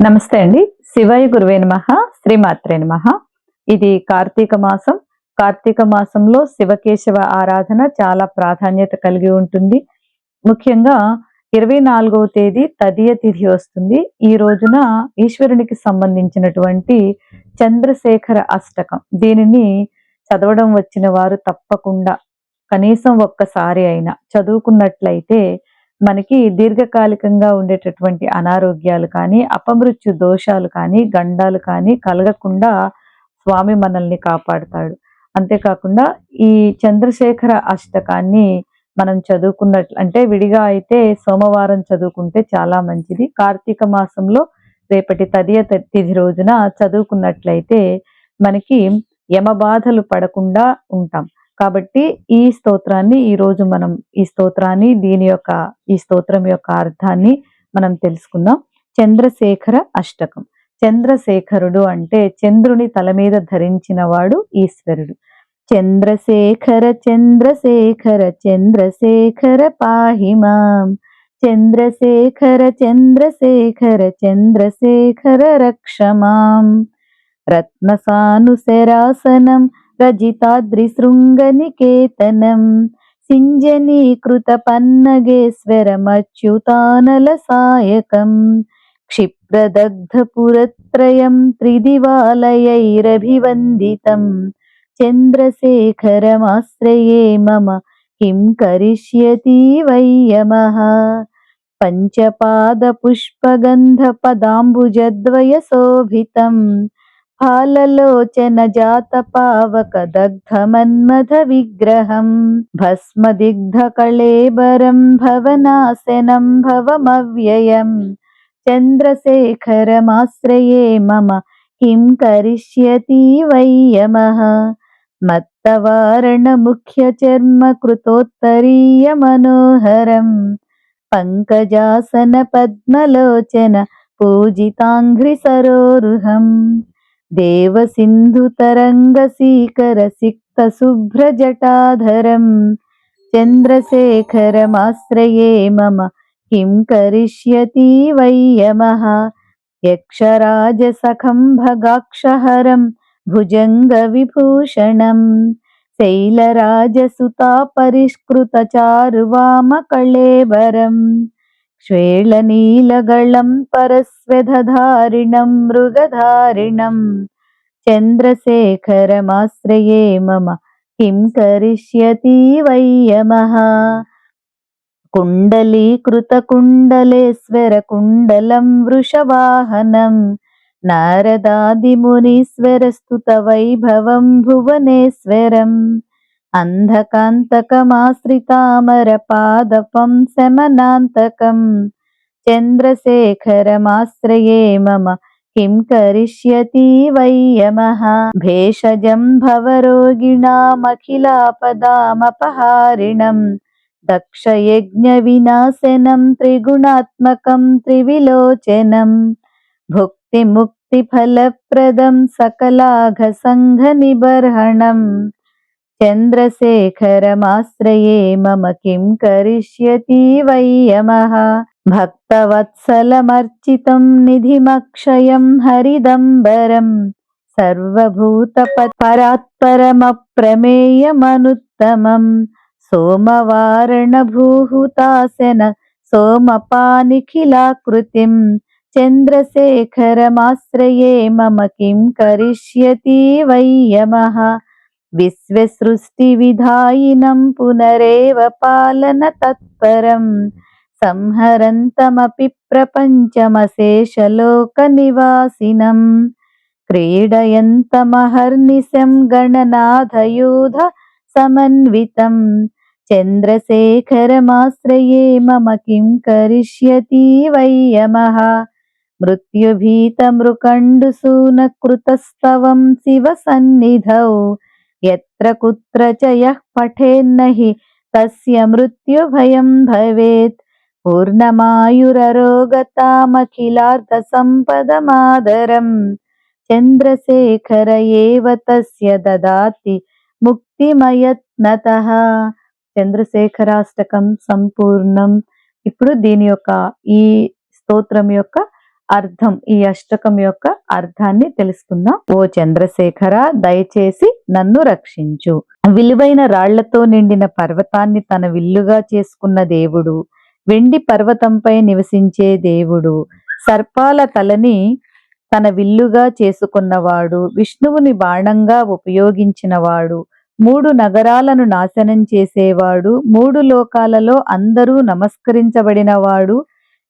నమస్తే అండి. శివయ గురువే నమ. శ్రీమాత్రే నమ. ఇది కార్తీక మాసం. కార్తీక మాసంలో శివకేశవ ఆరాధన చాలా ప్రాధాన్యత కలిగి ఉంటుంది. ముఖ్యంగా ఇరవై నాలుగవ తేదీ తదియ తిథి వస్తుంది. ఈ రోజున ఈశ్వరునికి సంబంధించినటువంటి చంద్రశేఖర అష్టకం. దీనిని చదవడం వచ్చిన వారు తప్పకుండా కనీసం ఒక్కసారి అయినా చదువుకున్నట్లయితే మనకి దీర్ఘకాలికంగా ఉండేటటువంటి అనారోగ్యాలు కానీ అపమృత్యు దోషాలు కానీ గండాలు కానీ కలగకుండా స్వామి మనల్ని కాపాడుతాడు. అంతేకాకుండా ఈ చంద్రశేఖర అష్టకాన్ని మనం చదువుకున్నట్లు అంటే విడిగా అయితే సోమవారం చదువుకుంటే చాలా మంచిది. కార్తీక మాసంలో రేపటి తదియ తిథి రోజున చదువుకున్నట్లయితే మనకి యమ బాధలు పడకుండా ఉంటాం. కాబట్టి ఈ స్తోత్రాన్ని ఈ రోజు మనం ఈ స్తోత్రాన్ని దీని యొక్క ఈ స్తోత్రం యొక్క అర్థాన్ని మనం తెలుసుకుందాం. చంద్రశేఖర అష్టకం. చంద్రశేఖరుడు అంటే చంద్రుని తల మీద ధరించినవాడు ఈశ్వరుడు. చంద్రశేఖర చంద్రశేఖర చంద్రశేఖర పాహిమాం చంద్రశేఖర చంద్రశేఖర చంద్రశేఖర రక్షమాం రత్నసానుశరాసనం రజితాద్రిశృంగనికేతనం సింజనీకృత పన్నగేశ్వరమచ్యుతానల సాయకం క్షిప్రదగ్ధపురత్రయం త్రిదివాలయైరభివందితం చంద్రశేఖరమాశ్రయే మమ కిం కరిష్యతి వయ్యమః పంచపాదపుష్పగంధపదాంబుజద్వయశోభితం ఫాలలోచన జాత పావక దగ్ధమన్మథ విగ్రహం భస్మదిగ్ధ కళేబరం భవనాశనం భవమవ్యయం చంద్రశేఖరమాశ్రయే మమ కిం కరిష్యతి వయ్యమః మత్తవారణ ముఖ్య చర్మ కృతోత్తరీయ మనోహరం పంకజాసన పద్మలోచన పూజితాంఘ్రి సరోరుహం దేవసింధుతరంగసీకర సిక్త శుభ్రజటాధరం చంద్రశేఖరమాశ్రయే మమ. కిం కరిష్యతి వయ్యమః యక్షరాజసఖం భగాక్షహరం భుజంగవిభూషణం శైలరాజసుతా పరిష్కృత చారువామకళేబరం శ్వేళనీలగళం పరస్వధారిణం మృగధారిణం చంద్రశేఖరమాశ్రయే మమ కిం కరిష్యతి వయ్యమః కుండలీకృతకుండలేశ్వర కుండలం వృషవాహనం నారదాదిమునీశ్వరస్తుత వైభవం భువనేశ్వరం అంధకాంతకమాశ్రితామర పాదపం శమనాంతకం చంద్రశేఖరమాశ్రయే మమ కిం కరిష్యతి వయ్యమః భక్తవత్సలమర్చితం నిధిమక్షయం హరిదంబరం. సర్వభూతపరాత్పరమప్రమేయమనుత్తమం. సోమవారణభూహుతాసన సోమపానిఖిలాకృతిం. చంద్రశేఖరమాశ్రయే మమ కిం కరిష్యతి వయ్యమః విశ్వసృష్టివిధాయినం పునరేవ పాలన తత్పరం. సంహరంతమపి ప్రపంచమశేషలోకనివాసినం. క్రీడయంతమహర్నిశం గణనాథయూధ సమన్వితం. చంద్రశేఖరమాశ్రయే మమ కిం కరిష్యతి వయ్యమః మృత్యుభీతమృకండుసూనకృతస్తవం శివ సన్నిధౌ యత్ర కుత్ర చ యః పఠేన్నహి తస్య మృత్యుభయం భవేత్ పూర్ణమాయురరోగతామఖిలార్థ సంపదమాదరం చంద్రశేఖర ఏవ తస్య దదాతి ముక్తిమయత్నత చంద్రశేఖరాష్టకం సంపూర్ణం ఇప్పుడు దీని యొక్క ఈ స్తోత్రం యొక్క అర్థం ఈ అష్టకం యొక్క అర్థాన్ని తెలుసుకుందాం. ఓ చంద్రశేఖర దయచేసి నన్ను రక్షించు. విలువైన రాళ్ళతో నిండిన పర్వతాన్ని తన విల్లుగా చేసుకున్న దేవుడు వెండి పర్వతంపై నివసించే దేవుడు సర్పాల తలని తన విల్లుగా చేసుకున్నవాడు విష్ణువుని బాణంగా ఉపయోగించినవాడు మూడు నగరాలను నాశనం చేసేవాడు మూడు లోకాలలో అందరూ నమస్కరించబడినవాడు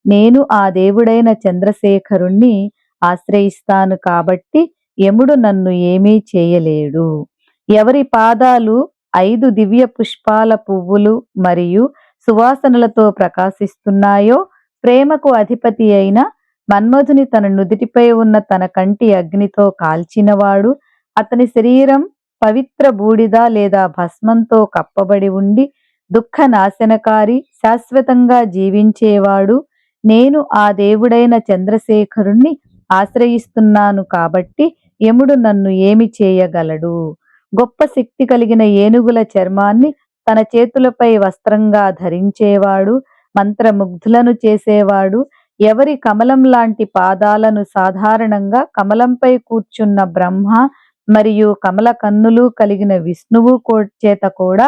నేను ఆ దేవుడైన చంద్రశేఖరుణ్ణి ఆశ్రయిస్తాను కాబట్టి యముడు నన్ను ఏమీ చేయలేడు. ఎవరి పాదాలు ఐదు దివ్య పుష్పాల పువ్వులు మరియు సువాసనలతో ప్రకాశిస్తున్నాయో ప్రేమకు అధిపతి అయిన మన్మధుని తన నుదిటిపై ఉన్న తన కంటి అగ్నితో కాల్చినవాడు అతని శరీరం పవిత్ర బూడిద లేదా భస్మంతో కప్పబడి ఉండి దుఃఖ నాశనకారి శాశ్వతంగా జీవించేవాడు నేను ఆ దేవుడైన చంద్రశేఖరుణ్ణి ఆశ్రయిస్తున్నాను కాబట్టి యముడు నన్ను ఏమి చేయగలడు? గొప్ప శక్తి కలిగిన ఏనుగుల చర్మాన్ని తన చేతులపై వస్త్రంగా ధరించేవాడు మంత్రముగ్ధులను చేసేవాడు ఎవరి కమలం లాంటి పాదాలను సాధారణంగా కమలంపై కూర్చున్న బ్రహ్మ మరియు కమల కన్నులు కలిగిన విష్ణువు చేత కూడా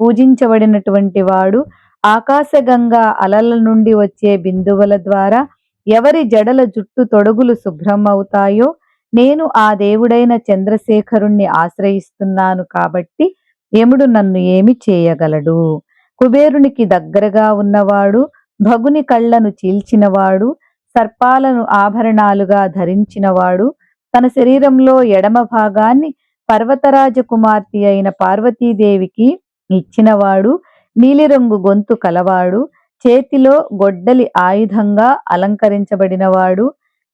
పూజించబడినటువంటి వాడు ఆకాశగంగా అలల నుండి వచ్చే బిందువుల ద్వారా ఎవరి జడల జుట్టు తొడుగులు శుభ్రం అవుతాయో నేను ఆ దేవుడైన చంద్రశేఖరుణ్ణి ఆశ్రయిస్తున్నాను కాబట్టి యముడు నన్ను ఏమి చేయగలడు? కుబేరునికి దగ్గరగా ఉన్నవాడు భగుని కళ్ళను చీల్చినవాడు సర్పాలను ఆభరణాలుగా ధరించినవాడు తన శరీరంలో ఎడమ భాగాన్ని పర్వతరాజ కుమార్తె అయిన పార్వతీదేవికి ఇచ్చినవాడు నీలిరంగు గొంతు కలవాడు చేతిలో గొడ్డలి ఆయుధంగా అలంకరించబడినవాడు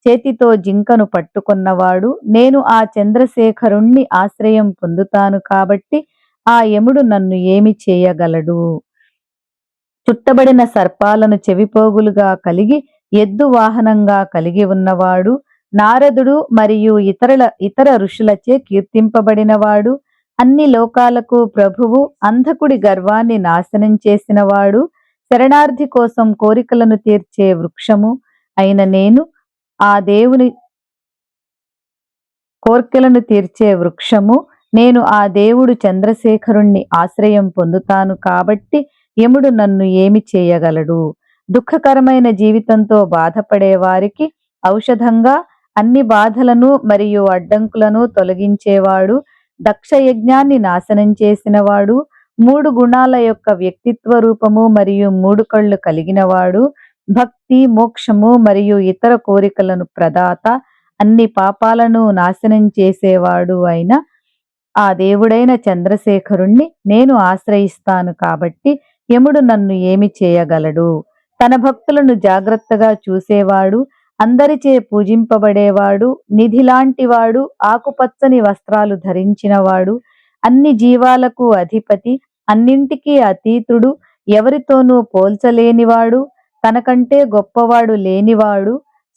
చేతితో జింకను పట్టుకున్నవాడు. నేను ఆ చంద్రశేఖరుణ్ణి ఆశ్రయం పొందుతాను కాబట్టి ఆ యముడు నన్ను ఏమి చేయగలడు? చుట్టబడిన సర్పాలను చెవిపోగులుగా కలిగి ఎద్దు వాహనంగా కలిగి ఉన్నవాడు. నారదుడు మరియు ఇతరుల ఇతర ఋషులచే కీర్తింపబడినవాడు. అన్ని లోకాలకు ప్రభువు అంధకుడి గర్వాన్ని నాశనం చేసినవాడు శరణార్థి కోసం కోరికలను తీర్చే వృక్షము అయిన నేను ఆ దేవుని కోర్కెలను తీర్చే వృక్షము నేను ఆ దేవుడు చంద్రశేఖరుణ్ణి ఆశ్రయం పొందుతాను కాబట్టి యముడు నన్ను ఏమి చేయగలడు? దుఃఖకరమైన జీవితంతో బాధపడే వారికి ఔషధంగా అన్ని బాధలను మరియు అడ్డంకులను తొలగించేవాడు దక్ష యజ్ఞాన్ని నాశనం చేసినవాడు మూడు గుణాల యొక్క వ్యక్తిత్వ రూపము మరియు మూడు కళ్ళు కలిగినవాడు భక్తి మోక్షము మరియు ఇతర కోరికలను ప్రదాత అన్ని పాపాలను నాశనం చేసేవాడు అయిన ఆ దేవుడైన చంద్రశేఖరుణ్ణి నేను ఆశ్రయిస్తాను కాబట్టి యముడు నన్ను ఏమి చేయగలడు? తన భక్తులను జాగ్రత్తగా చూసేవాడు అందరిచే పూజింపబడేవాడు నిధిలాంటివాడు ఆకుపచ్చని వస్త్రాలు ధరించినవాడు అన్ని జీవాలకు అధిపతి అన్నింటికీ అతీతుడు ఎవరితోనూ పోల్చలేనివాడు తనకంటే గొప్పవాడు లేనివాడు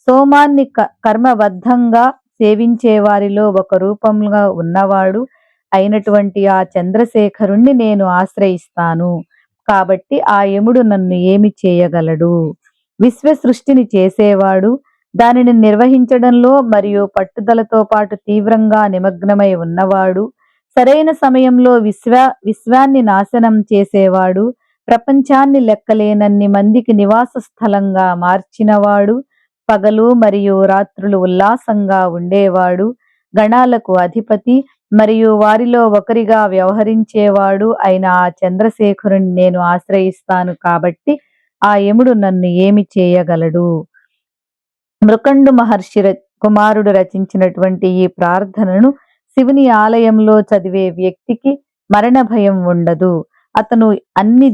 సోమాన్ని కర్మబద్ధంగా సేవించే వారిలో ఒక రూపంగా ఉన్నవాడు అయినటువంటి ఆ చంద్రశేఖరుణ్ణి నేను ఆశ్రయిస్తాను. కాబట్టి ఆ యముడు నన్ను ఏమి చేయగలడు? విశ్వ సృష్టిని చేసేవాడు దానిని నిర్వహించడంలో మరియు పట్టుదలతో పాటు తీవ్రంగా నిమగ్నమై ఉన్నవాడు సరైన సమయంలో విశ్వ విశ్వాన్ని నాశనం చేసేవాడు ప్రపంచాన్ని లెక్కలేనన్ని మందికి నివాస స్థలంగా మార్చినవాడు పగలు మరియు రాత్రులు ఉల్లాసంగా ఉండేవాడు గణాలకు అధిపతి మరియు వారిలో ఒకరిగా వ్యవహరించేవాడు అయిన ఆ చంద్రశేఖరుని నేను ఆశ్రయిస్తాను కాబట్టి ఆ యముడు నన్ను ఏమి చేయగలడు? మృకండు మహర్షి కుమారుడు రచించినటువంటి ఈ ప్రార్థనను శివుని ఆలయంలో చదివే వ్యక్తికి మరణ భయం ఉండదు. అతను అన్ని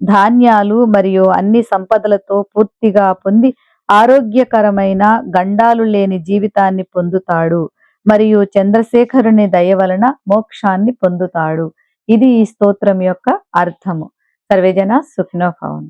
ధాన్యాలు మరియు అన్ని సంపదలతో పూర్తిగా పొంది ఆరోగ్యకరమైన గండాలు లేని జీవితాన్ని పొందుతాడు. మరియు చంద్రశేఖరుని దయ వలన మోక్షాన్ని పొందుతాడు. ఇది ఈ స్తోత్రం యొక్క అర్థము. సర్వేజన సుఖినో భవన్